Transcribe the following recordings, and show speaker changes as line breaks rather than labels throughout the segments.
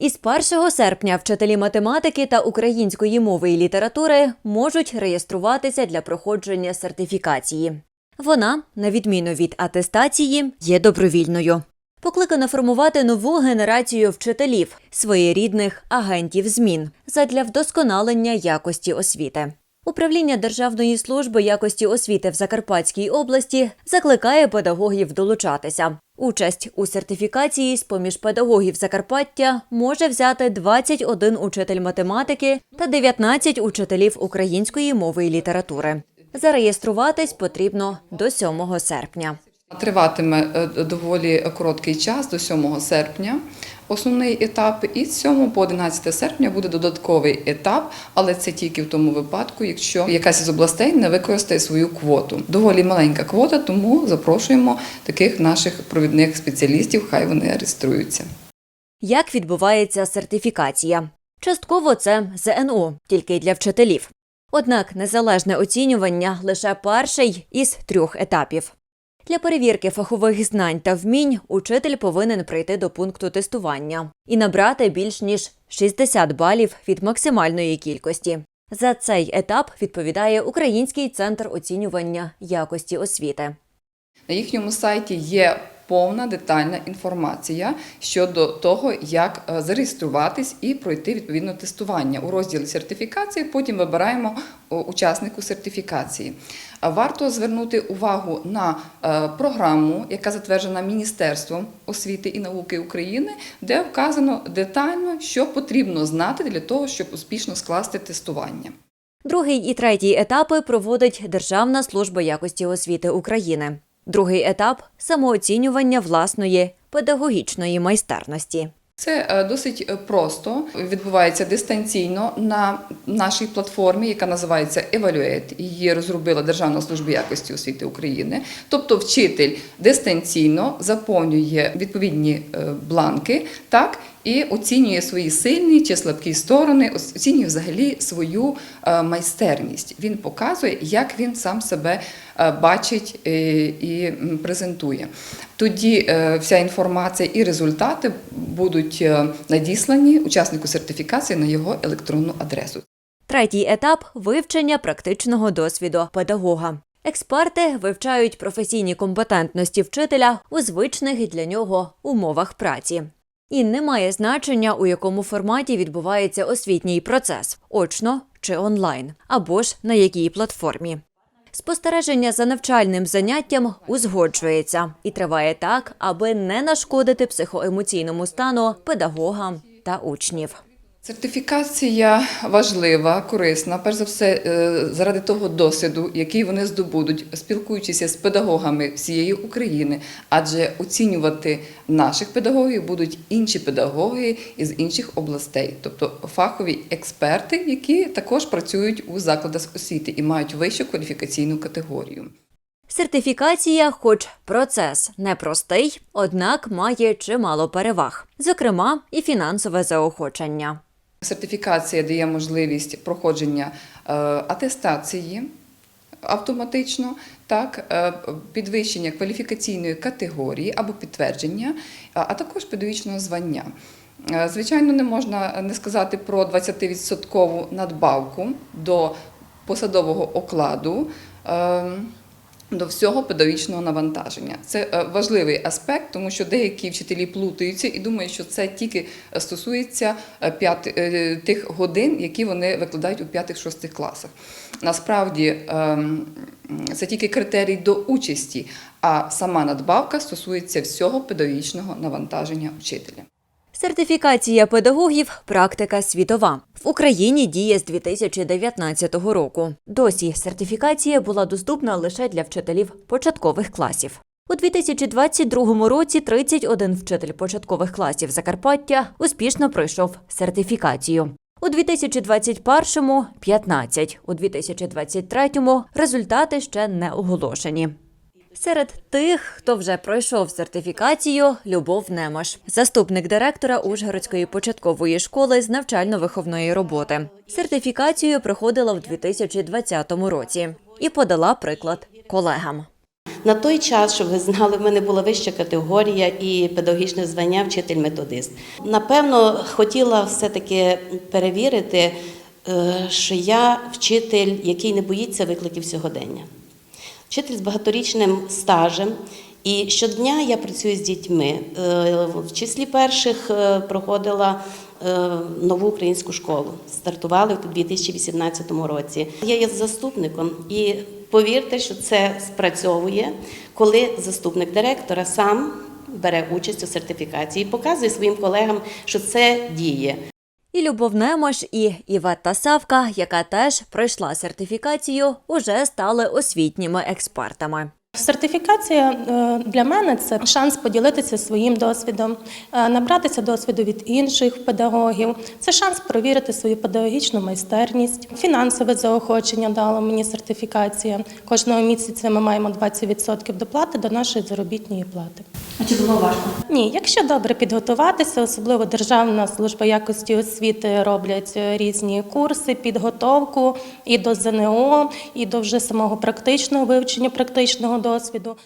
Із 1 серпня вчителі математики та української мови і літератури можуть реєструватися для проходження сертифікації. Вона, на відміну від атестації, є добровільною. Покликана формувати нову генерацію вчителів, своєрідних агентів змін задля вдосконалення якості освіти. Управління Державної служби якості освіти в Закарпатській області закликає педагогів долучатися. Участь у сертифікації з поміж педагогів Закарпаття може взяти 21 учитель математики та 19 учителів української мови і літератури. Зареєструватись потрібно до 7 серпня.
Триватиме е, доволі короткий час до 7 серпня. Основний етап, і з 7 по 11 серпня буде додатковий етап, але це тільки в тому випадку, якщо якась із областей не використає свою квоту. Доволі маленька квота, тому запрошуємо таких наших провідних спеціалістів, хай вони реєструються.
Як відбувається сертифікація? Частково це ЗНО, тільки для вчителів. Однак незалежне оцінювання лише перший із трьох етапів. Для перевірки фахових знань та вмінь учитель повинен прийти до пункту тестування і набрати більш ніж 60 балів від максимальної кількості. За цей етап відповідає Український центр оцінювання якості освіти.
На їхньому сайті є повна детальна інформація щодо того, як е, зареєструватись і пройти відповідне тестування. У розділі сертифікації потім вибираємо учаснику сертифікації. Варто звернути увагу на е, програму, яка затверджена Міністерством освіти і науки України, де вказано детально, що потрібно знати для того, щоб успішно скласти тестування.
Другий і третій етапи проводить Державна служба якості освіти України. Другий етап самооцінювання власної педагогічної майстерності.
Це е, досить е, просто відбувається дистанційно на нашій платформі, яка називається Evaluate. Її розробила Державна служба якості освіти України. Тобто, вчитель дистанційно заповнює відповідні е, бланки, так і оцінює свої сильні чи слабкі сторони, оцінює взагалі свою е, майстерність. Він показує, як він сам себе е, бачить е, і презентує. Тоді вся інформація і результати будуть надіслані учаснику сертифікації на його електронну адресу.
Третій етап вивчення практичного досвіду педагога. Експерти вивчають професійні компетентності вчителя у звичних для нього умовах праці. І немає значення, у якому форматі відбувається освітній процес очно чи онлайн, або ж на якій платформі. Спостереження за навчальним заняттям узгоджується і триває так, аби не нашкодити психоемоційному стану педагога та учнів.
Сертифікація важлива, корисна, перш за все, е, заради того досвіду, який вони здобудуть, спілкуючися з педагогами всієї України, адже оцінювати наших педагогів будуть інші педагоги із інших областей, тобто фахові експерти, які також працюють у закладах освіти і мають вищу кваліфікаційну категорію.
Сертифікація, хоч процес непростий, однак має чимало переваг, зокрема і фінансове заохочення.
Сертифікація дає можливість проходження е, атестації автоматично, так, е, підвищення кваліфікаційної категорії або підтвердження, а також педагогічного звання. Е, Звичайно, не можна не сказати про 20% надбавку до посадового окладу. До всього педагогічного навантаження. Це е, важливий аспект, тому що деякі вчителі плутаються і думають, що це тільки стосується е, п'яти- е, тих годин, які вони викладають у 5-6 класах. Насправді ем, це тільки критерій до участі, а сама надбавка стосується всього педагогічного навантаження вчителя.
Сертифікація педагогів практика світова. В Україні діє з 2019 року. Досі сертифікація була доступна лише для вчителів початкових класів. У 2022 році 31 вчитель початкових класів Закарпаття успішно пройшов сертифікацію. У 2021 – 15, у 2023 результати ще не оголошені. Серед тих, хто вже пройшов сертифікацію, Любов Немош, заступник директора Ужгородської початкової школи з навчально-виховної роботи. Сертифікацію проходила в 2020 році і подала приклад колегам.
На той час, щоб ви знали, в мене була вища категорія і педагогічне звання вчитель-методист. Напевно, хотіла все-таки перевірити, е, що я вчитель, який не боїться викликів сьогодення. Вчитель з багаторічним стажем. І щодня я працюю з дітьми. Е, В числі перших е, проходила е, нову українську школу. Стартували у 2018 році. Я є заступником, і повірте, що це спрацьовує, коли заступник директора сам бере участь у сертифікації і показує своїм колегам, що це діє.
І Любов Немош, і Іветта Савка, яка теж пройшла сертифікацію, уже стали освітніми експертами.
Сертифікація е, для мене це шанс поділитися своїм досвідом, е, набратися досвіду від інших педагогів. Це шанс перевірити свою педагогічну майстерність. Фінансове заохочення дала мені сертифікація. Кожного місяця ми маємо 20% доплати до нашої заробітної плати.
А чи було важко?
Ні, якщо добре підготуватися, особливо Державна служба якості освіти роблять е, різні курси, підготовку і до ЗНО, і до вже самого практичного вивчення практичного досвіду.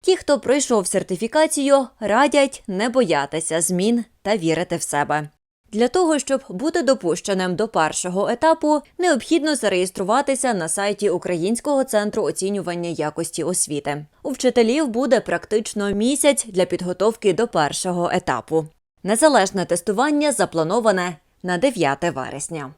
Ті, хто пройшов сертифікацію, радять не боятися змін та вірити в себе. Для того, щоб бути допущеним до першого етапу, необхідно зареєструватися на сайті Українського центру оцінювання якості освіти. У вчителів буде практично місяць для підготовки до першого етапу. Незалежне тестування заплановане на 9 вересня.